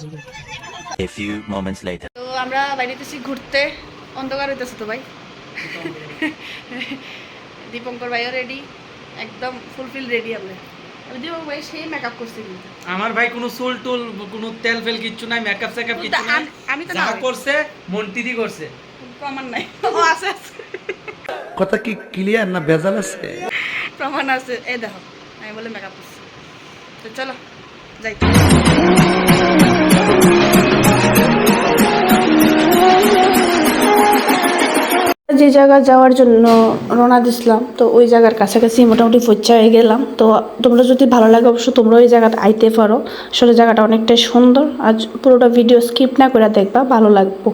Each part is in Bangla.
A few moments later. তো আমরা বাইরেতেছি ঘুরতে। অন্ধকার হইতেছে তো ভাই। দীপঙ্কর ভাইও রেডি একদম ফুলফিল রেডি আমরা। আমি দীপঙ্কর ভাই সেই মেকআপ করছে কিন্তু। আমার ভাই কোনো চুল টুল কোনো তেল ফেল কিচ্ছু নাই মেকআপ সেকআপ কিন্তু কিচ্ছু নাই। আম- তো যা। করছে মন্টিদি করছে। প্রমাণ নাই। ও আছে। কথা কি ক্লিয়ার না ভেজাল আছে? প্রমাণ আছে। এই দেখো আমি বলে মেকআপ করছি। তো চলো। যাই। যে জায়গা যাওয়ার জন্য রওনা দিছিলাম, তো ওই জায়গার কাছাকাছি মোটামুটি পৌঁছা হয়ে গেলাম। তো তোমরা যদি ভালো লাগে, অবশ্যই তোমরা ওই জায়গাতে আইতে পারো। আসলে জায়গাটা অনেকটাই সুন্দর আজ পুরোটা ভিডিও স্কিপ না করে দেখবা, ভালো লাগবো।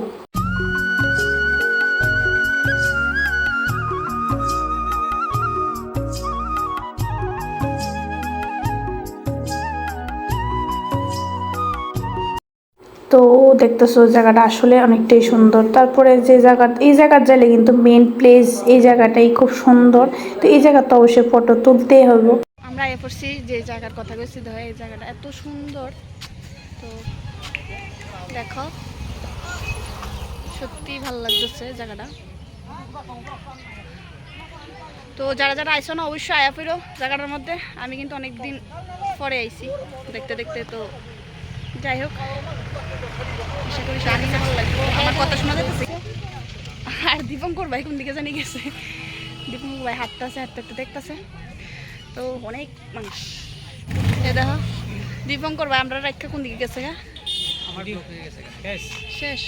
তো দেখতেছো জায়গাটা আসলে অনেকটাই সুন্দর। তারপরে যে জায়গা, এই জায়গার যাইলে কিন্তু মেন প্লেস এই জায়গাটাই খুব সুন্দর। তো এই জায়গা তো অবশ্যই ফটো তুলতেই হবে আমরা এ পড়ছি যে জায়গার কথা বলছি ধর এই জায়গাটা এত সুন্দর। তো দেখো, সত্যি ভালো লাগতেছে জায়গাটা। তো যারা যারা আইসো না, অবশ্যই আয়া ফিরো জায়গাটার মধ্যে। আমি কিন্তু অনেক দিন পরে আইছি, দেখতে দেখতে। তো যাই হোক আশা করি সবাই ভালো লাগবে। আমার কথা শোনা যাচ্ছে আর দীপঙ্কর ভাই কোন দিকে জানি গেছে। দীপঙ্কর ভাই হাঁটতেছে হাঁটতে হাঁটতে দেখতেছে। তো অনেক মানুষ। এ দেখো দীপঙ্কর ভাই আমরা রাখা কোন দিকে গেছে শেষ?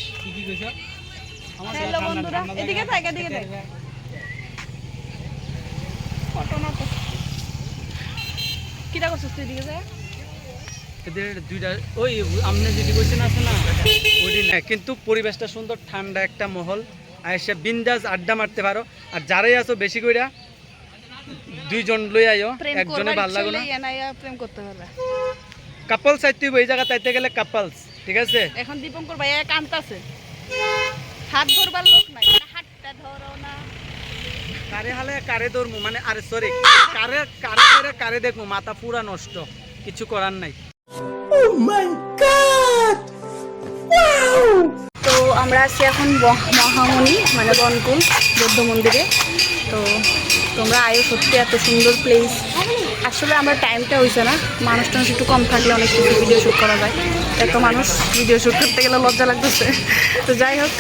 হ্যালো বন্ধুরা এদিকে থাক এদিকে থাক। কিটা করছিস তুই এদিকে যায় এদের দুইটা ওই আপনি যেটি কইছেন আছে না কিন্তু পরিবেশটা সুন্দর ঠান্ডা একটা মহল। আর এসে বিন্দাস আড্ডা মারতে পারো। আর যারাই আছো বেশি কইরা দুইজন লই আয়ো একজনে ভালো লাগো না। প্রেম করতে পারবে। কাপল চাইতে এই জায়গা তাইতে গেলে কাপলস ঠিক আছে? এখন দীপঙ্কর ভাইয়া কান্তাছে হাত ধরবার লোক নাই হাতটা ধরো না। কারে হালে কারে ধরমু? মানে আরে সরি কারে কারে করে কারে দেখমু? মাথা পুরা নষ্ট কিছু করার নাই। তো আমরা আছি এখন মহামণি মানে বনকুল, বৌদ্ধ মন্দিরে। তো তোমরা আয়ো সত্যি এত সুন্দর প্লেস আসলে আমার টাইমটা হয়েছে না। মানুষ টানুষ একটু কম থাকলে অনেক কিছু ভিডিও শ্যুট করা যায়। এত মানুষ ভিডিও শ্যুট করতে গেলে লজ্জা লাগতেছে। তো যাই হোক।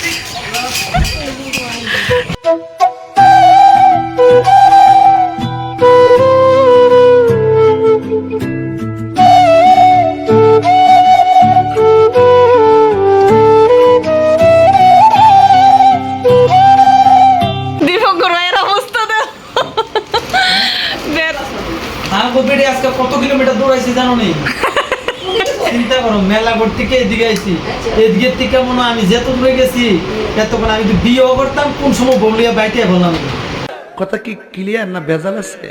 হ্যাঁ বেড়ে আজকে কত কিলোমিটার দৌড়াইছি জানো নেই চিন্তা করো মেলা ঘর থেকে এদিকে আইছি। এদিকে থেকে মনে আমি যেত দূরে গেছি এতক্ষণ আমি তো বিয়েও করতাম কোন সময় বলিয়া বাইতে বললাম। কথা কি ক্লিয়ার না বেজাল আছে?